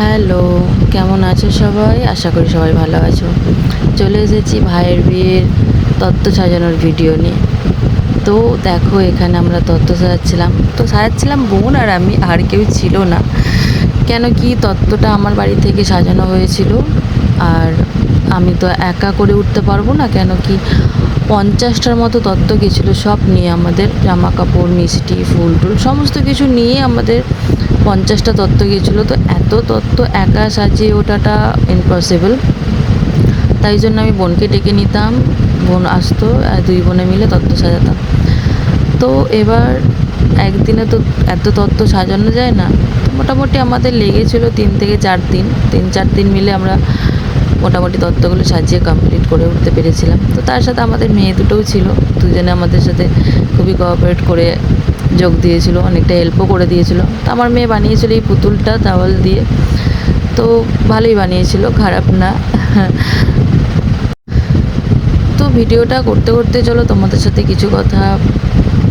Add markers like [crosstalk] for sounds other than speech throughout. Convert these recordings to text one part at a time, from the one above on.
Hello, কেমন আছো সবাই? আশা করি সবাই ভালো আছো। চলে এসেছি ভাইয়ের বিয়ের তত্ত্ব সাজানোর ভিডিও নিয়ে। তো দেখো, এখানে আমরা তত্ত্ব সাজাচ্ছিলাম। তো সাজাচ্ছিলাম বোন আর আমি, আর কেউ ছিল না। কেন কি তত্ত্বটা আমার বাড়ি থেকে সাজানো হয়েছিল। আর আমি তো একা করে উঠতে পারব না, কেন কি পঞ্চাশটার মতো তত্ত্ব গেছিল সব নিয়ে আমাদের জামা কাপড়, মিষ্টি, ফুল টুল সমস্ত কিছু নিয়ে আমাদের পঞ্চাশটা তত্ত্ব গিয়েছিল তো এত তত্ত্ব একা সাজিয়ে ওঠাটা ইম্পসিবল তাই জন্য আমি বোনকে ডেকে নিতাম। বোন আসতো, আর দুই বোনে মিলে তত্ত্ব সাজাতাম। তো এবার একদিনে তো এত তত্ত্ব সাজানো যায় না। মোটামুটি আমাদের লেগেছিলো তিন থেকে চার দিন। তিন চার দিন মিলে আমরা মোটামুটি তত্ত্বগুলো সাজিয়ে কমপ্লিট করে উঠতে পেরেছিলাম। তো তার সাথে আমাদের মেয়ে দুটোও ছিল। দুজনে আমাদের সাথে খুবই কোঅপারেট করে যোগ দিয়েছিল, অনেকটা হেল্পও করে দিয়েছিল। তো আমার মেয়ে বানিয়েছিল এই পুতুলটা তাওয়াল দিয়ে। তো ভালোই বানিয়েছিল, খারাপ না। তো ভিডিওটা করতে করতে চলো, তোমাদের সাথে কিছু কথা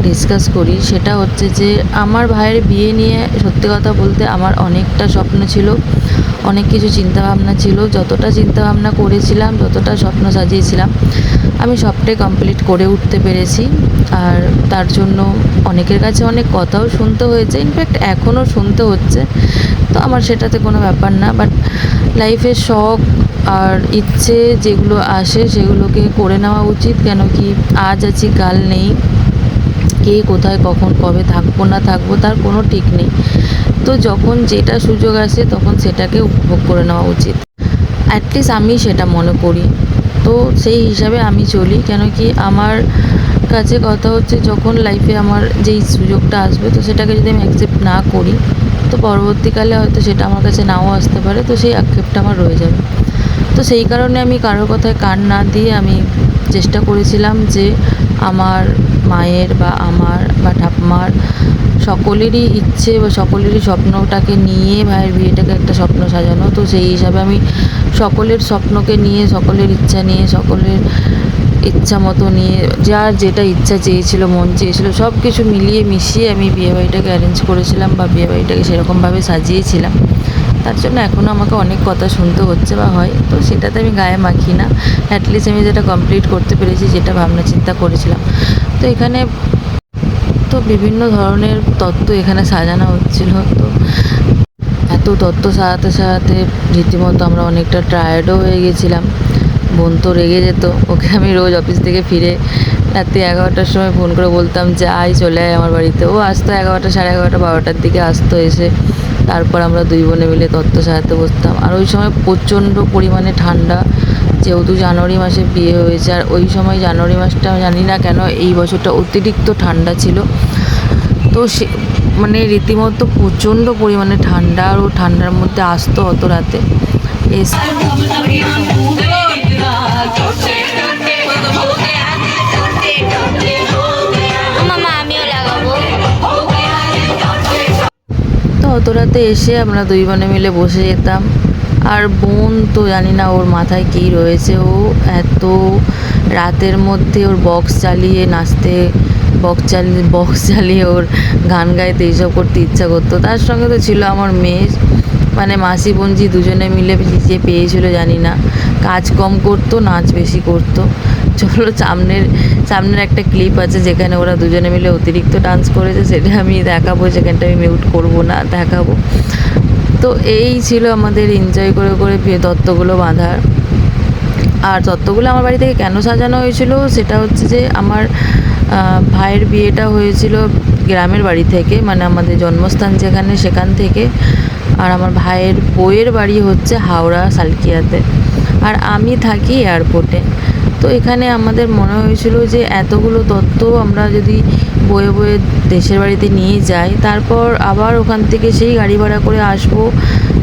ডিসকাস করি, সেটা হচ্ছে যে আমার ভাইয়ের বিয়ে নিয়ে সত্যি কথা বলতে আমার অনেকটা স্বপ্ন ছিল, অনেক কিছু চিন্তাভাবনা ছিল, যতটা চিন্তাভাবনা করেছিলাম যতটা স্বপ্ন সাজিয়েছিলাম। আমি সবটাই কমপ্লিট করে উঠতে পেরেছি, আর তার জন্য অনেকের কাছে অনেক কথাও শুনতে হয়েছে ইনফ্যাক্ট এখনও শুনতে হচ্ছে, তো আমার সেটাতে কোনো ব্যাপার না বাট লাইফের শখ আর ইচ্ছে যেগুলো আসে সেগুলোকে করে নেওয়া উচিত, কেন কি আজ আছি, কাল নেই। কে কোথায়, কখন, কবে থাকব, না থাকব, তার কোনো ঠিক নেই। তো যখন যেটা সুযোগ আসে, তখন সেটাকে উপভোগ করে নেওয়া উচিত। অ্যাটলিস্ট আমি সেটা মনে করি। তো সেই হিসাবে আমি চলি কেন কি আমার কাছে কথা হচ্ছে, যখন লাইফে আমার যেই সুযোগটা আসবে, তো সেটাকে যদি আমি অ্যাকসেপ্ট না করি, তো পরবর্তীকালে হয়তো সেটা আমার কাছে নাও আসতে পারে, তো সেই আক্ষেপটা আমার রয়ে যাবে। তো সেই কারণে আমি কারোর কথায় কান না দিয়ে আমি চেষ্টা করেছিলাম যে আমার মায়ের বা আমার বা ঠাকুমার সকলেরই ইচ্ছে বা সকলেরই স্বপ্নটাকে নিয়ে ভাইয়ের বিয়েটাকে একটা স্বপ্ন সাজানো। তো সেই হিসাবে আমি সকলের স্বপ্নকে নিয়ে, সকলের ইচ্ছা নিয়ে, সকলের ইচ্ছা মতো নিয়ে যার যেটা ইচ্ছা চেয়েছিল, মন চেয়েছিল সব কিছু মিলিয়ে মিশিয়ে আমি বিয়েবাড়িটাকে অ্যারেঞ্জ করেছিলাম বা বিয়েবাড়িটাকে সেরকমভাবে সাজিয়েছিলাম। তার জন্য এখনও আমাকে অনেক কথা শুনতে হচ্ছে বা হয়, তো সেটাতে আমি গায়ে মাখি না। অ্যাটলিস্ট আমি যেটা কমপ্লিট করতে পেরেছি, যেটা ভাবনা চিন্তা করেছিলাম। তো এখানে তো বিভিন্ন ধরনের তত্ত্ব এখানে সাজানো হচ্ছিল। তো এত তত্ত্ব সাজাতে সাজাতে রীতিমতো আমরা অনেকটা টায়ার্ডও হয়ে গেছিলাম। বোন তো রেগে যেত। ওকে আমি রোজ অফিস থেকে ফিরে রাত্রি এগারোটার সময় ফোন করে বলতাম যে, আয়, চলে আয় আমার বাড়িতে। ও আসতো এগারোটা, সাড়ে এগারোটা, বারোটার দিকে আসতো এসে। তারপর আমরা দুই বোনে মিলে তত্ত্ব সাজাতে বসতাম। আর ওই সময় প্রচণ্ড পরিমাণে ঠান্ডা। যেহেতু জানুয়ারি মাসে বিয়ে হয়েছে, আর ওই সময় জানুয়ারি মাসটা জানি না কেন এই বছরটা অতিরিক্ত ঠান্ডা ছিল। তো সে মানে রীতিমতো প্রচণ্ড পরিমাণে ঠান্ডা, আর ও ঠান্ডার মধ্যে আসতো অত রাতে। এস মামা আমিও লাগাবো তো অত রাতে এসে আমরা দুই বোনে মিলে বসে যেতাম। আর বোন তো জানি না ওর মাথায় কী রয়েছে। ও এত রাতের মধ্যে ওর বক্স চালিয়ে নাচতে, বক্স চালিয়ে বক্স চালিয়ে ওর গান গাইতে এইসব করতে ইচ্ছা করতো। তার সঙ্গে তো ছিল আমার মেয়ে। মানে মাসি বোনজি দুজনে মিলে যে পেয়েছিল, জানি না। কাজ কম করতো, নাচ বেশি করতো। চলো, সামনের সামনের একটা ক্লিপ আছে যেখানে ওরা দুজনে মিলে অতিরিক্ত ডান্স করেছে, সেটা আমি দেখাবো। সেখানটা আমি মিউট করব না, দেখাবো। তো এই ছিল আমাদের এনজয় করে করে তত্ত্বগুলো বাঁধার। আর তত্ত্বগুলো আমার বাড়ি থেকে কেন সাজানো হয়েছিল, সেটা হচ্ছে যে আমার ভাইয়ের বিয়েটা হয়েছিল গ্রামের বাড়ি থেকে মানে আমাদের জন্মস্থান যেখানে, সেখান থেকে। আর আমার ভাইয়ের বইয়ের বাড়ি হচ্ছে হাওড়া সালকিয়াতে। আর আমি থাকি এয়ারপোর্টে। তো এখানে আমাদের মনে হয়েছিল যে এতগুলো তত্ত্ব আমরা যদি বয়ে বয়ে দেশের বাড়িতে নিয়ে যাই, তারপর আবার ওখান থেকে সেই গাড়ি ভাড়া করে আসব,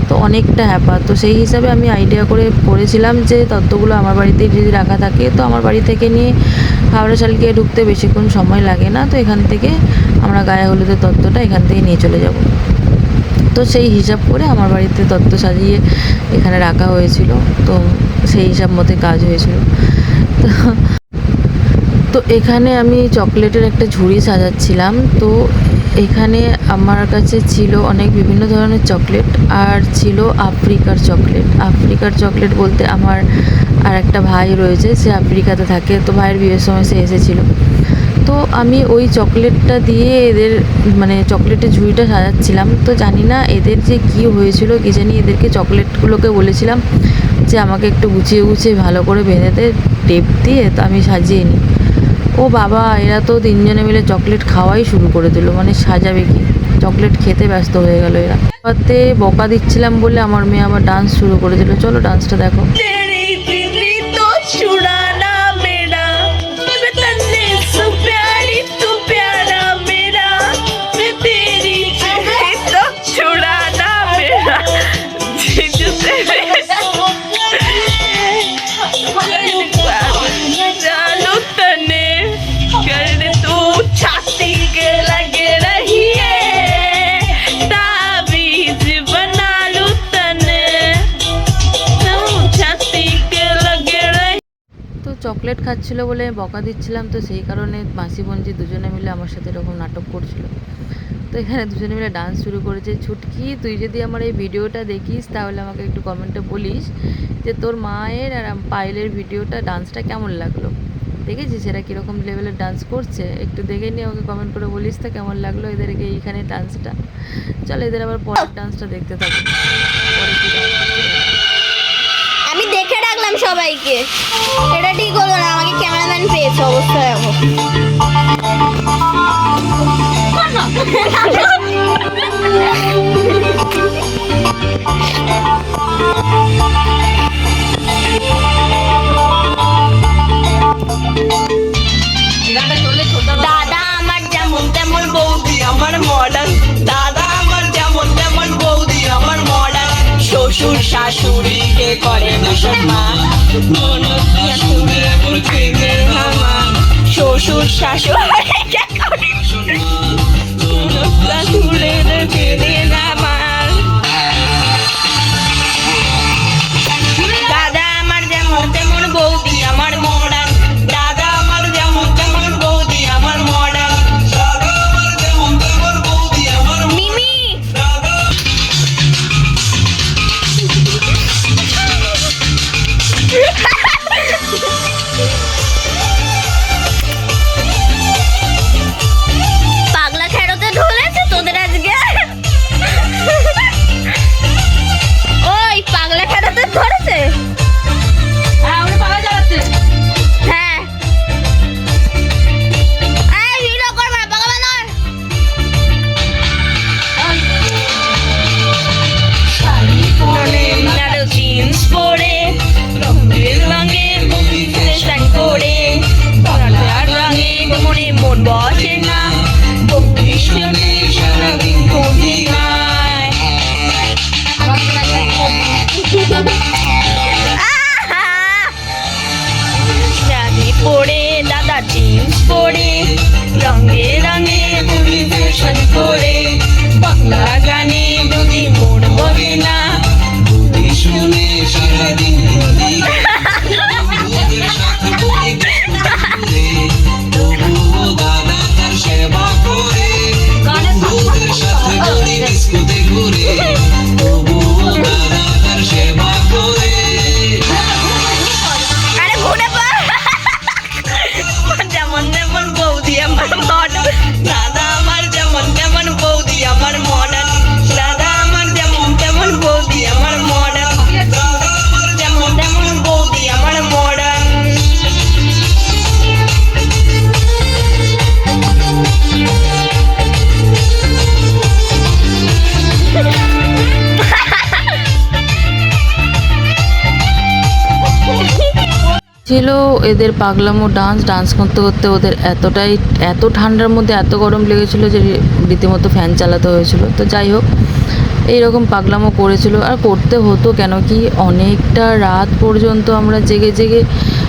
তো অনেকটা হ্যাপা তো সেই হিসাবে আমি আইডিয়া করে করেছিলাম যে তত্ত্বগুলো আমার বাড়িতে যদি রাখা থাকে, তো আমার বাড়ি থেকে নিয়ে হাওড়া শালকে ঢুকতে বেশিক্ষণ সময় লাগে না। তো এখান থেকে আমরা গায়ে হলুদের তত্ত্বটা এখান থেকে নিয়ে চলে যাব। তো সেই হিসাব করে আমার বাড়িতে তত্ত্ব সাজিয়ে এখানে রাখা হয়েছিল। তো সেই হিসাব মতোই কাজ হয়েছিল। তো তো এখানে আমি চকলেটের একটা ঝুড়ি সাজাচ্ছিলাম। তো এখানে আমার কাছে ছিল অনেক বিভিন্ন ধরনের চকলেট আর ছিল আফ্রিকার চকলেট। আফ্রিকার চকলেট বলতে আমার আর একটা ভাই রয়েছে, সে আফ্রিকাতে থাকে। তো ভাইয়ের বিয়ের সময় সে এসেছিল। তো আমি ওই চকলেটটা দিয়ে এদের মানে চকলেটের ঝুড়িটা সাজাচ্ছিলাম। তো জানি না এদের যে কী হয়েছিল, কি জানি এদেরকে চকলেটগুলোকে বলেছিলাম যে আমাকে একটু গুছিয়ে গুছিয়ে ভালো করে বেঁধে দে, টেপ দিয়ে তো আমি সাজিয়ে নিই। ও বাবা, এরা তো তিনজনে মিলে চকলেট খাওয়াই শুরু করে দিল মানে সাজাবে কি? চকলেট খেতে ব্যস্ত হয়ে গেল এরা। বকা দিচ্ছিলাম বলে আমার মেয়ে আবার ডান্স শুরু করে দিল। চলো ডান্সটা দেখো। চকলেট খাচ্ছিল বলে বকা দিচ্ছিলাম, তো সেই কারণে মাসি বোনজি দুজনে মিলে আমার সাথে এরকম নাটক করছিল। তো এখানে দুজনে মিলে ডান্স শুরু করেছে। ছুটকি, তুই যদি আমার এই ভিডিওটা দেখিস, তাহলে আমাকে একটু কমেন্টে বলিস যে তোর মায়ের আর পায়েলের ভিডিওটা ডান্সটা কেমন লাগল? দেখেছিস এরা কীরকম লেভেলের ডান্স করছে? একটু দেখে নিয়ে আমাকে কমেন্ট করে বলিস তো কেমন লাগল এদেরকে এইখানে ডান্সটা চল এদের আবার পরের ডান্সটা দেখতে থাকো। পরে রাখলাম সবাইকে। এটা ঠিক হলো না আমাকে ক্যামেরাম্যান পেয়েছে অবস্থা দেখো দাদা শ্বশুর শাশুড়িকে ছিল এদের পাগলামো ডান্স ডান্স করতে করতে ওদের এতটাই, এত ঠান্ডার মধ্যে এত গরম লেগেছিলো যে রীতিমতো ফ্যান চালাতে হয়েছিল। তো যাই হোক, এইরকম পাগলামো করেছিল। আর করতে হতো কেন কি? অনেকটা রাত পর্যন্ত আমরা জেগে জেগে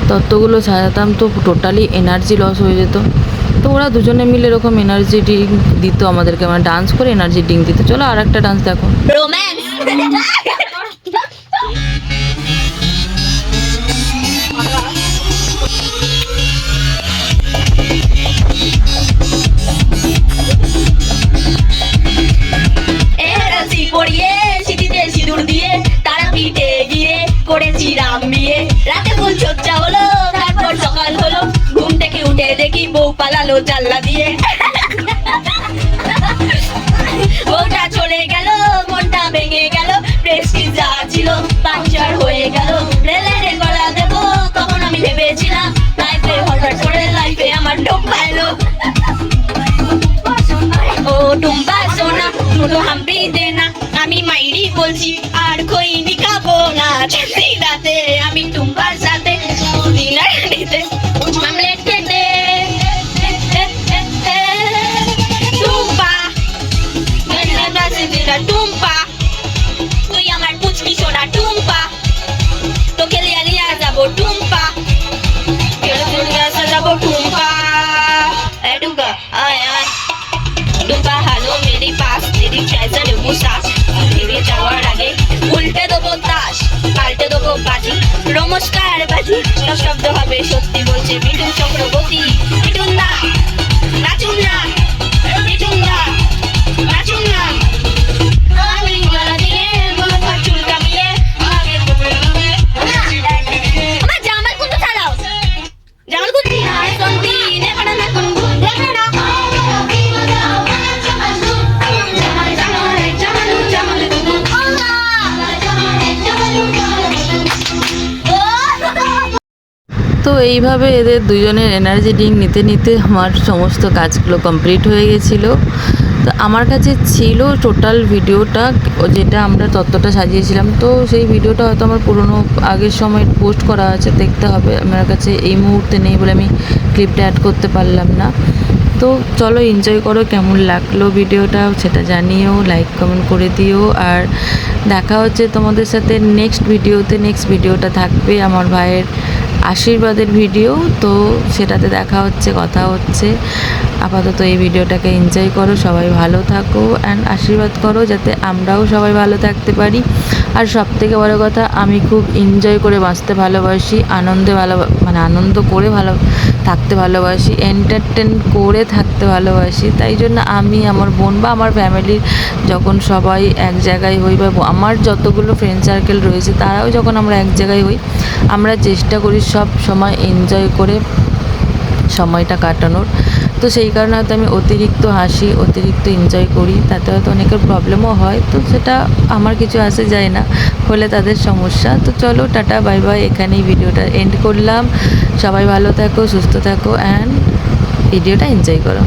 তত্ত্বগুলো সাজাতাম তো টোটালি এনার্জি লস হয়ে যেত। তো ওরা দুজনে মিলে এরকম এনার্জি ড্রিঙ্ক দিত আমাদেরকে। মানে ডান্স করে এনার্জি ড্রিঙ্ক দিত। চলো আর একটা ডান্স দেখো [laughs] হলো, তারপর সকাল হলো। ঘুম থেকে উঠে দেখি বউ পালালো দিয়ে। বউটা চলে গেল, মনটা ভেঙে গেল যা ছিল হয়ে গেল। রেলের গলা তখন আমি ভেবেছিলাম লাইফে হঠাৎ করে লাইফে আমার ও সোনা হাম্পি আমি মাইরি বলছি, আর খইনি খাব না। রাতে আমি সাথে ডিনার দিতে মামলেট খেতে টুম্পা টুম্পা তুই আমার পুচকি সোনা টুম্পা নমস্কার বাজি। শব্দ হবে সত্যি বলছে মিঠুন চক্রবর্তী। মিঠুন না নাচুন না। এইভাবে এদের দুজনের এনার্জি ড্রিঙ্ক নিতে নিতে আমার সমস্ত কাজগুলো কমপ্লিট হয়ে গেছিল। তো আমার কাছে ছিল টোটাল ভিডিওটা যেটা আমরা তত্ত্বটা সাজিয়েছিলাম। তো সেই ভিডিওটা হয়তো আমার পুরনো আগের সময় পোস্ট করা আছে, দেখতে হবে। আমার কাছে এই মুহূর্তে নেই বলে আমি ক্লিপটা অ্যাড করতে পারলাম না। তো চলো এনজয় করো, কেমন লাগল ভিডিওটা সেটা জানিও লাইক কমেন্ট করে দিও। আর দেখা হচ্ছে তোমাদের সাথে নেক্সট ভিডিওতে নেক্সট ভিডিওটা থাকবে আমার ভাইয়ের আশীর্বাদের ভিডিও তো সেটাতে দেখা হচ্ছে, কথা হচ্ছে। আপাতত এই ভিডিওটাকে এনজয় করো, সবাই ভালো থাকো অ্যান্ড আশীর্বাদ করো যাতে আমরাও সবাই ভালো থাকতে পারি। আর সব থেকে বড়ো কথা, আমি খুব এনজয় করে বাঁচতে ভালোবাসি, আনন্দে ভালো মানে আনন্দ করে ভালো, থাকতে ভালোবাসি এন্টারটেন করে থাকতে ভালোবাসি। তাই জন্য আমি, আমার বোন বা আমার ফ্যামিলির যখন সবাই এক জায়গায় হই বা আমার যতগুলো ফ্রেন্ড সার্কেল রয়েছে, তারাও যখন আমরা এক জায়গায় হই, আমরা চেষ্টা করি সব সময় এনজয় করে সময়টা কাটানোর। তো সেই কারণে হয়তো আমি অতিরিক্ত হাসি, অতিরিক্ত এনজয় করি, তাতে হয়তো অনেকের প্রবলেমও হয়। তো সেটা আমার কিছু আসে যায় না, হলে তাদের সমস্যা। তো চলো, টাটা বাই বাই এখানেই ভিডিওটা এন্ড করলাম। সবাই ভালো থাকো, সুস্থ থাকো অ্যান্ড ভিডিওটা এনজয় করো।